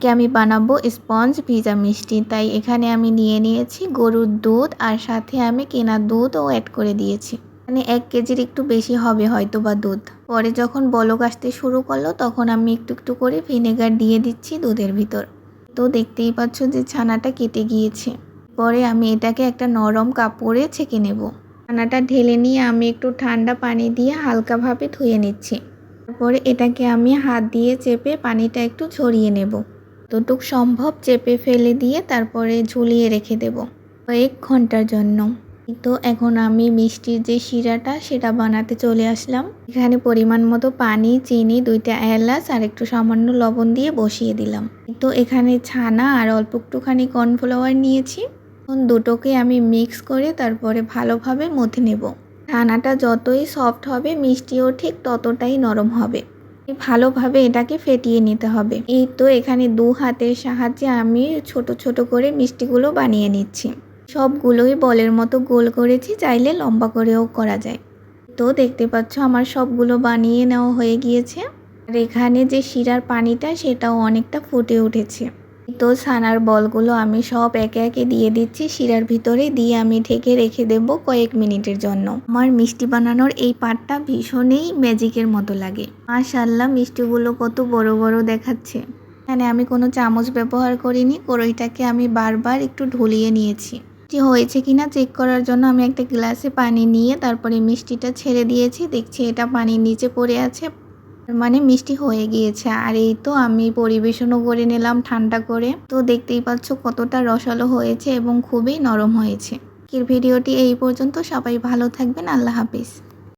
আজকে আমি বানাবো স্পঞ্জ ভিজা মিষ্টি। তাই এখানে আমি নিয়ে নিয়েছি গরুর দুধ আর সাথে আমি কেনা দুধও অ্যাড করে দিয়েছি। মানে এক কেজির একটু বেশি হবে হয়তো বা দুধ। পরে যখন বলক আসতে শুরু করল, তখন আমি একটু একটু করে ভিনেগার দিয়ে দিচ্ছি দুধের ভিতর। তো দেখতেই পাচ্ছ যে ছানাটা কেটে গিয়েছে। পরে আমি এটাকে একটা নরম কাপড়ে ছেঁকে নেব। ছানাটা ঢেলে নিয়ে আমি একটু ঠান্ডা পানি দিয়ে হালকাভাবে ধুয়ে নিচ্ছি। তারপরে এটাকে আমি হাত দিয়ে চেপে পানিটা একটু ঝরিয়ে নেব। যতটুক সম্ভব চেপে ফেলে দিয়ে তারপরে ঝুলিয়ে রেখে দেব। কয়েক ঘণ্টার জন্য। তো এখন আমি মিষ্টির যে শিরাটা, সেটা বানাতে চলে আসলাম। এখানে পরিমাণ মতো পানি, চিনি, দুইটা এলাচ আর একটু সামান্য লবণ দিয়ে বসিয়ে দিলাম। তো এখানে ছানা আর অল্প একটুখানি কর্নফ্লাওয়ার নিয়েছি। এখন দুটোকে আমি মিক্স করে তারপরে ভালোভাবে মথে নেব। ছানাটা যতই সফট হবে, মিষ্টিও ঠিক ততটাই নরম হবে। ভালোভাবে এটাকে ফেটিয়ে নিতে হবে। এই তো এখানে দু হাতের সাহায্যে আমি ছোট ছোট করে মিষ্টিগুলো বানিয়ে নিচ্ছি। সবগুলোই বলের মতো গোল করেছি, চাইলে লম্বা করেও করা যায়। তো দেখতে পাচ্ছ আমার সবগুলো বানিয়ে নেওয়া হয়ে গিয়েছে। আর এখানে যে শিরার পানিটা, সেটাও অনেকটা ফুটে উঠেছে। তো ছানার বলগুলো আমি সব একে একে দিয়ে দিচ্ছি, শিরার ভিতরে দিয়ে আমি ঢেকে রেখে দেব কয়েক মিনিটের জন্য। আমার মিষ্টি বানানোর এই পাটটা ভীষণই ম্যাজিকের মতো লাগে। মাশাল্লাহ মিষ্টিগুলো কত বড় বড় দেখাচ্ছে। এখানে আমি কোনো চামচ ব্যবহার করিনি, কড়াইটাকে আমি বারবার একটু ঢুলিয়ে নিয়েছি। মিষ্টি হয়েছে কিনা চেক করার জন্য আমি একটা গ্লাসে পানি নিয়ে তারপরে মিষ্টিটা ছেড়ে দিয়েছি। দেখছি এটা পানির নিচে পড়ে আছে। মানে মিষ্টি হয়ে গিয়েছে। আর এই তো আমি পরিবেশনও করে নিলাম ঠান্ডা করে। তো দেখতেই পাচ্ছ কতটা রসালো হয়েছে এবং খুবই নরম হয়েছে। আজকের ভিডিওটি এই পর্যন্ত। সবাই ভালো থাকবেন। আল্লাহ হাফিজ।